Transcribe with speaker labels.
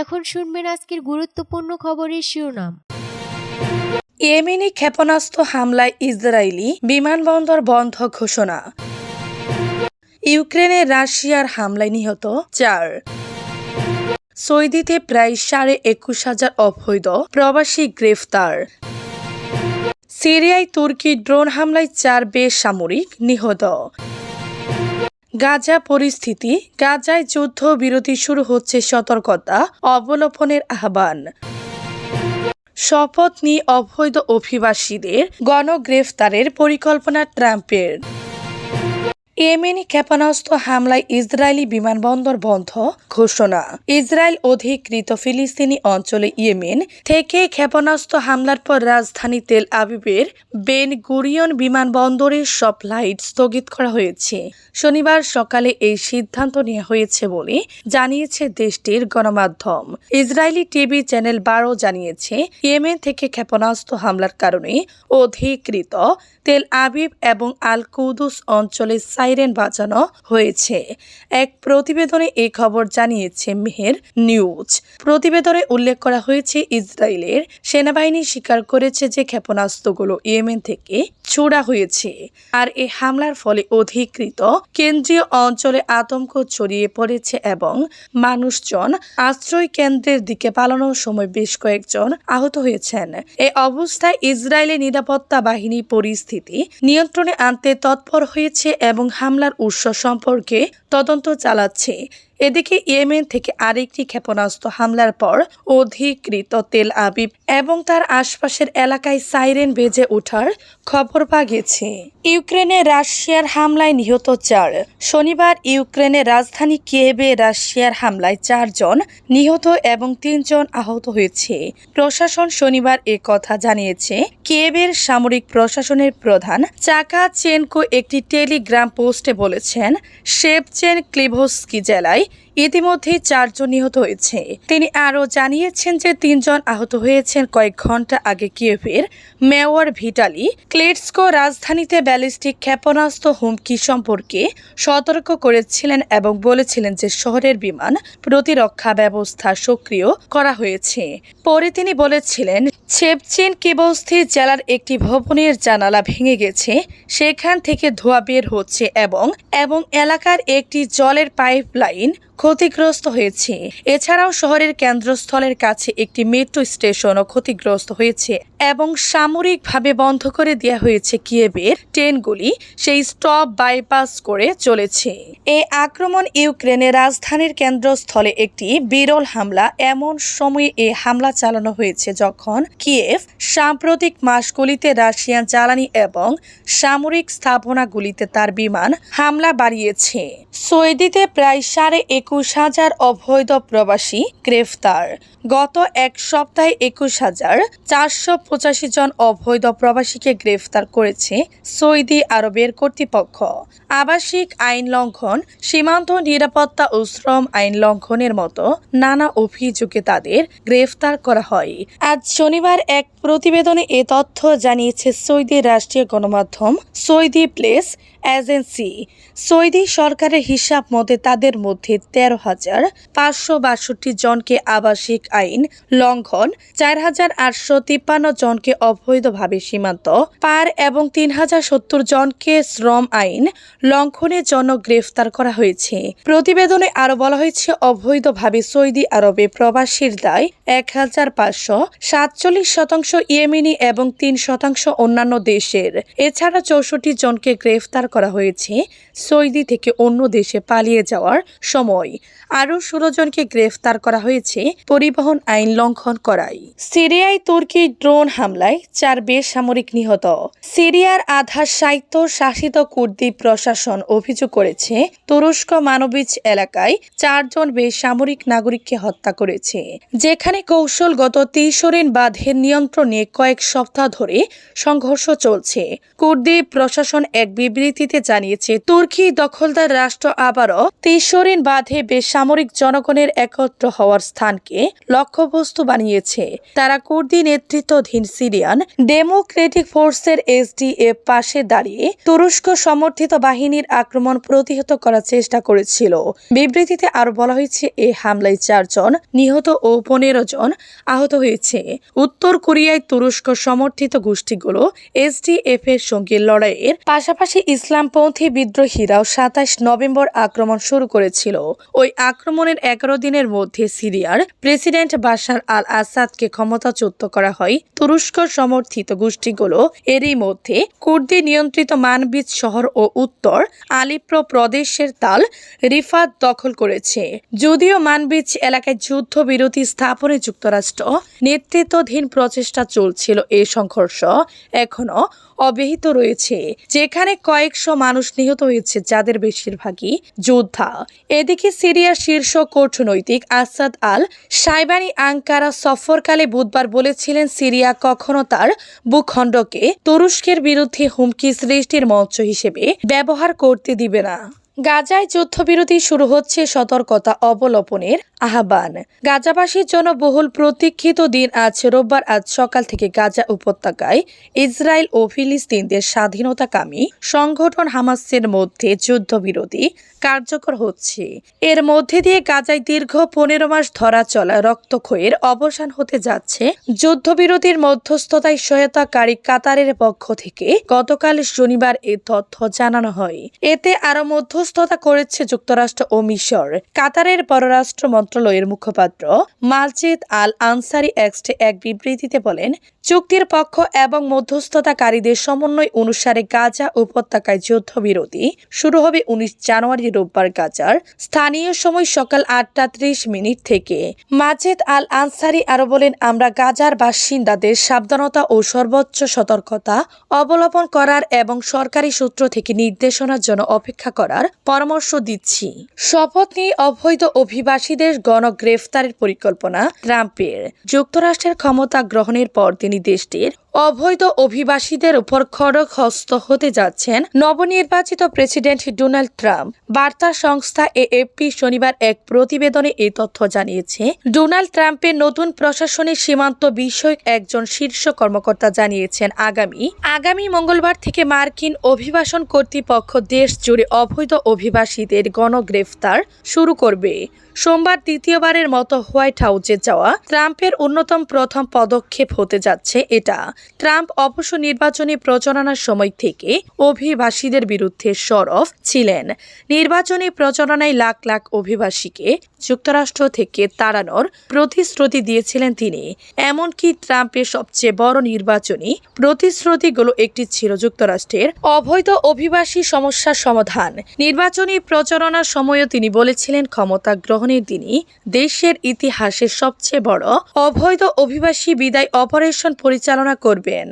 Speaker 1: এখন শুনবেন আজকের গুরুত্বপূর্ণ খবরের শিরোনাম।
Speaker 2: ইয়েমেনি ক্ষেপণাস্ত্র হামলায় ইসরায়েলি বিমানবন্দর বন্ধ ঘোষণা। ইউক্রেনে রাশিয়ার হামলায় নিহত চার। সৌদিতে প্রায় সাড়ে একুশ হাজার অবৈধ প্রবাসী গ্রেফতার। সিরিয়ায় তুর্কি ড্রোন হামলায় চার বেসামরিক নিহত। গাজা পরিস্থিতি, গাজায় যুদ্ধ বিরতি শুরু হচ্ছে সতর্কতা অবলোপনের আহ্বান। শপথ নিয়ে অবৈধ অভিবাসীদের গণগ্রেফতারের পরিকল্পনা ট্রাম্পের। ইয়েমেনি ক্ষেপণাস্ত্র হামলায় ইসরায়েলি বিমানবন্দর বন্ধ ঘোষণা। ইসরায়েল অধিকৃত ফিলিস্তিনি অঞ্চলে ইয়েমেন থেকে ক্ষেপণাস্ত্র হামলার পর রাজধানী তেল আবিবের বেন গুরিয়ন বিমানবন্দরের সব ফ্লাইট স্থগিত করা হয়েছে। শনিবার সকালে এই সিদ্ধান্ত নেওয়া হয়েছে বলে জানিয়েছে দেশটির গণমাধ্যম। ইসরায়েলি টিভি চ্যানেল বারো জানিয়েছে, ইয়েমেন থেকে ক্ষেপণাস্ত্র হামলার কারণে অধিকৃত তেল আবিব এবং আল কুদুস অঞ্চলে সাইরেন বাজানো হয়েছে। এক প্রতিবেদনে এই খবর জানিয়েছে মেহের নিউজ। প্রতিবেদনে উল্লেখ করা হয়েছে, ইসরায়েলের সেনাবাহিনী স্বীকার করেছে যে ক্ষেপণাস্ত্রগুলো ইয়েমেন থেকে ছোড়া হয়েছে আর এই হামলার ফলে অধিকৃত কেন্দ্রীয় অঞ্চলে আতঙ্ক ছড়িয়ে পড়েছে এবং মানুষজন আশ্রয় কেন্দ্রের দিকে পালানোর সময় বেশ কয়েকজন আহত হয়েছেন। এই অবস্থায় ইসরায়েলের নিরাপত্তা বাহিনী পরিস্থিতি নিয়ন্ত্রণে আনতে তৎপর হয়েছে এবং হামলার উৎস সম্পর্কে তদন্ত চালাচ্ছে। এদিকে ইয়েমেন থেকে আরেকটি ক্ষেপণাস্ত্র হামলার পর অধিকৃত তেল আবিব এবং তার আশপাশের এলাকায় সাইরেন বেজে ওঠার খবর পাওয়া গেছে ইউক্রেনে রাশিয়ার হামলায় নিহত চার। শনিবার ইউক্রেনের রাজধানী কিয়েবে রাশিয়ার হামলায় চারজন নিহত এবং তিনজন আহত হয়েছে। প্রশাসন শনিবার এ কথা জানিয়েছে। কিয়েবের সামরিক প্রশাসনের প্রধান চাকা চেনকো একটি টেলিগ্রাম পোস্টে বলেছেন শেপচেন ক্লিভস্কি জেলায় ইতিমধ্যে চারজন নিহত হয়েছে। তিনি আরও জানিয়েছেন যে তিনজন আহত হয়েছেন কয়েক ঘণ্টা আগে কিয়েভের মেয়র ভিটালি। ক্লেটস্কো রাজধানীতে ব্যালিস্টিক ক্ষেপণাস্ত্র হুমকি সম্পর্কে সতর্ক করেছিলেন এবং বলেছিলেন যে শহরের বিমান প্রতিরক্ষা ব্যবস্থা সক্রিয় করা হয়েছে। পরে তিনি বলেছিলেন ছেপচেন কিবস্থি জেলার একটি ভবনের জানালা ভেঙে গেছে। সেখান থেকে ধোঁয়া বের হচ্ছে এবং এবং এলাকার একটি জলের পাইপলাইন ক্ষতিগ্রস্ত হয়েছে। এছাড়াও শহরের কেন্দ্রস্থলের কাছে একটি মেট্রো স্টেশনও ক্ষতিগ্রস্ত হয়েছে এবং সামরিকভাবে বন্ধ করে দেওয়া হয়েছে কিয়েবের ট্রেনগুলি, সেই স্টপ বাইপাস করে চলেছে। এই আক্রমণ ইউক্রেনের রাজধানীর কেন্দ্রস্থলে একটি বিরল হামলা। এমন সময়ে এই হামলা চালানো হয়েছে যখন কিয়েভ সাম্প্রতিক মাসগুলিতে রাশিয়ান জ্বালানি এবং সামরিক স্থাপনাগুলিতে তার বিমান হামলা বাড়িয়েছে। সৌদিতে প্রায় সাড়ে একুশ হাজার অবৈধ প্রবাসী গ্রেফতার। গত এক সপ্তাহে একুশ হাজার চারশো পঁচাশি জন অবৈধ প্রবাসীকে গ্রেফতার করেছে সৌদি আরবের কর্তৃপক্ষ। আবাসিক আইন লঙ্ঘন, সীমান্ত নিরাপত্তা ও শ্রম আইন লঙ্ঘনের মতো নানা অভিযোগে তাদের গ্রেফতার করা হয়। আজ শনিবার এক প্রতিবেদনে এ তথ্য জানিয়েছে সৌদি রাষ্ট্রীয় গণমাধ্যম সৌদি প্লেস এজেন্সি। সৌদি সরকারের হিসাব মতে তাদের মধ্যে তেরো হাজার পাঁচশো বাষট্টি জনকে আবাসিক আইন লঙ্ঘন, চার হাজার আটশো তিপ্পান্ন জনকে অবৈধভাবে সীমান্ত পার এবং তিন হাজার সত্তর জনকে শ্রম আইন লঙ্ঘনের জন্য গ্রেফতার করা হয়েছে। প্রতিবেদনে আরও বলা হয়েছে, অবৈধভাবে সৌদি আরবে প্রবাসীর দায় এক হাজার পাঁচশো সাতচল্লিশ শতাংশ ইয়েমিনি এবং তিন শতাংশ অন্যান্য দেশের। এছাড়া চৌষট্টি জনকে গ্রেফতার করা হয়েছে সৌদি থেকে অন্য দেশে পালিয়ে যাওয়ার সময়। আরও ষোলো জনকে গ্রেফতার করা হয়েছে পরিবহন আইন লঙ্ঘন করায়। সিরিয়ায় তুর্কি ড্রোন হামলায় চার বেসামরিক নিহত। সিরিয়ার আধা সাহিত্য শাসিত কুর্দি প্রশাসন অভিযোগ করেছে, তুরস্ক মানবিজ এলাকায় চারজন বেসামরিক নাগরিককে হত্যা করেছে। যেখানে কৌশলগত তিসরিন বাঁধের নিয়ন্ত্রণে কয়েক সপ্তাহ ধরে সংঘর্ষ চলছে। কুর্দি প্রশাসন এক বিবৃতিতে জানিয়েছে, তুর্কি দখলদার রাষ্ট্র আবারও তিসরিন বাঁধে বেসামরিক সামরিক জনগণের একত্র হওয়ার স্থানকে লক্ষ্যবস্তু বানিয়েছে। তারা কুর্দি নেতৃত্বাধীন সিরিয়ান ডেমোক্রেটিক ফোর্সের এসডিএফ পাশে দাঁড়িয়ে তুরস্ক সমর্থিত বাহিনীর আক্রমণ প্রতিহত করার চেষ্টা করেছিল। বিবৃতিতে আরও বলা হয়েছে এই হামলায় চারজন নিহত ও পনেরো জন আহত হয়েছে। উত্তর কোরিয়ায় তুরস্ক সমর্থিত গোষ্ঠীগুলো এসডিএফ এর সঙ্গে লড়াইয়ের পাশাপাশি ইসলামপন্থী বিদ্রোহীরাও সাতাশ নভেম্বর আক্রমণ শুরু করেছিল। ওই আক্রমণের এগারো দিনের মধ্যে সিরিয়ার প্রেসিডেন্ট বাশার আল আসাদকে ক্ষমতাচ্যুত করা হয়। তুরস্ক সমর্থিত গোষ্ঠীগুলো এরই মধ্যে কুর্দি নিয়ন্ত্রিত মানবিজ শহর ও উত্তর আলিপ্র প্রদেশের তাল রিফাত দখল করেছে। যদিও মানবিজ এলাকায় যুদ্ধবিরতি স্থাপনে যুক্তরাষ্ট্র নেতৃত্বাধীন প্রচেষ্টা চলছিল এই সংঘর্ষ এখনও অব্যাহত রয়েছে। যেখানে কয়েকশো মানুষ নিহত হয়েছে, যাদের বেশিরভাগই যোদ্ধা। এদিকে সিরিয়ার শীর্ষ কূটনৈতিক আসাদ আল সাইবানি আঙ্কারা সফরকালে বুধবার বলেছিলেন সিরিয়া কখনো তার ভূখণ্ডকে তুরস্কের বিরুদ্ধে হুমকি সৃষ্টির মঞ্চ হিসেবে ব্যবহার করতে দিবে না। গাজায় যুদ্ধবিরতি শুরু হচ্ছে সতর্কতা অবলম্বনের আহ্বান। গাজাবাসীর জন্য বহুল প্রতীক্ষিত দিন আজ রোববার, আজ সকাল থেকে গাজা উপত্যকায় ইসরায়েল ও ফিলিস্তিনদের স্বাধীনতাকামী সংগঠন হামাসের মধ্যে যুদ্ধবিরতি কার্যকর হচ্ছে। এর মধ্যে দিয়ে গাজায় দীর্ঘ পনেরো মাস ধরা চলা রক্তক্ষয়ের অবসান হতে যাচ্ছে। যুদ্ধবিরতির মধ্যস্থতায় সহায়তাকারী কাতারের পক্ষ থেকে গতকাল শনিবার এ তথ্য জানানো হয়। এতে আরও মধ্যস্থতা করেছে যুক্তরাষ্ট্র ও মিশর। কাতারের পররাষ্ট্র মন্ত্রণালয়ের মুখপাত্র মালচিদ আল আনসারি এক্সটে এক বিবৃতিতে বলেন চুক্তির পক্ষ এবং মধ্যস্থতাকারীদের সমন্বয় অনুসারে গাজা উপত্যকায় যুদ্ধবিরতি শুরু হবে উনিশ জানুয়ারি রোববার গাজার। স্থানীয় সময় সকাল আটটা ত্রিশ মিনিট থেকে। মাজেদ আল আনসারি আরও বলেন, আমরা গাজার বাসিন্দাদের সাবধানতা ও সর্বোচ্চ সতর্কতা অবলম্বন করার এবং সরকারি সূত্র থেকে নির্দেশনার জন্য অপেক্ষা করার পরামর্শ দিচ্ছি। শপথ নিয়ে অবৈধ অভিবাসীদের গণগ্রেফতারের পরিকল্পনা ট্রাম্পের। যুক্তরাষ্ট্রের ক্ষমতা গ্রহণের পর তিনি দেশটির অবৈধ অভিবাসীদের উপর খড়গ হস্ত হতে যাচ্ছেন নবনির্বাচিত প্রেসিডেন্ট ডোনাল্ড ট্রাম্প। বার্তা সংস্থা এএফপি শনিবার এক প্রতিবেদনে এই তথ্য জানিয়েছে। ডোনাল্ড ট্রাম্পের নতুন প্রশাসনের সীমান্ত বিষয়ক একজন শীর্ষ কর্মকর্তা জানিয়েছেন আগামী। আগামী মঙ্গলবার থেকে মার্কিন অভিবাসন কর্তৃপক্ষ দেশ জুড়ে অবৈধ অভিবাসীদের গণগ্রেফতার শুরু করবে। সোমবার দ্বিতীয়বারের মতো হোয়াইট হাউসে যাওয়া ট্রাম্পের অন্যতম প্রথম পদক্ষেপ হতে যাচ্ছে এটা। ট্রাম্প অবশ্য নির্বাচনী প্রচারণার সময় থেকে অভিবাসীদের বিরুদ্ধে সরব ছিলেন। নির্বাচনী প্রচারণায় লাখ লাখ অভিবাসীকে যুক্তরাষ্ট্র থেকে তাড়ানোর প্রতিশ্রুতি দিয়েছিলেন তিনি। এমনকি ট্রাম্পের সবচেয়ে বড় নির্বাচনী প্রতিশ্রুতিগুলো একটি ছিল যুক্তরাষ্ট্রের অবৈধ অভিবাসী সমস্যার সমাধান। নির্বাচনী প্রচারণার সময়ও তিনি বলেছিলেন, ক্ষমতা গ্রহণের দিনই দেশের ইতিহাসের সবচেয়ে বড় অবৈধ অভিবাসী বিদায় অপারেশন পরিচালনা করবেন।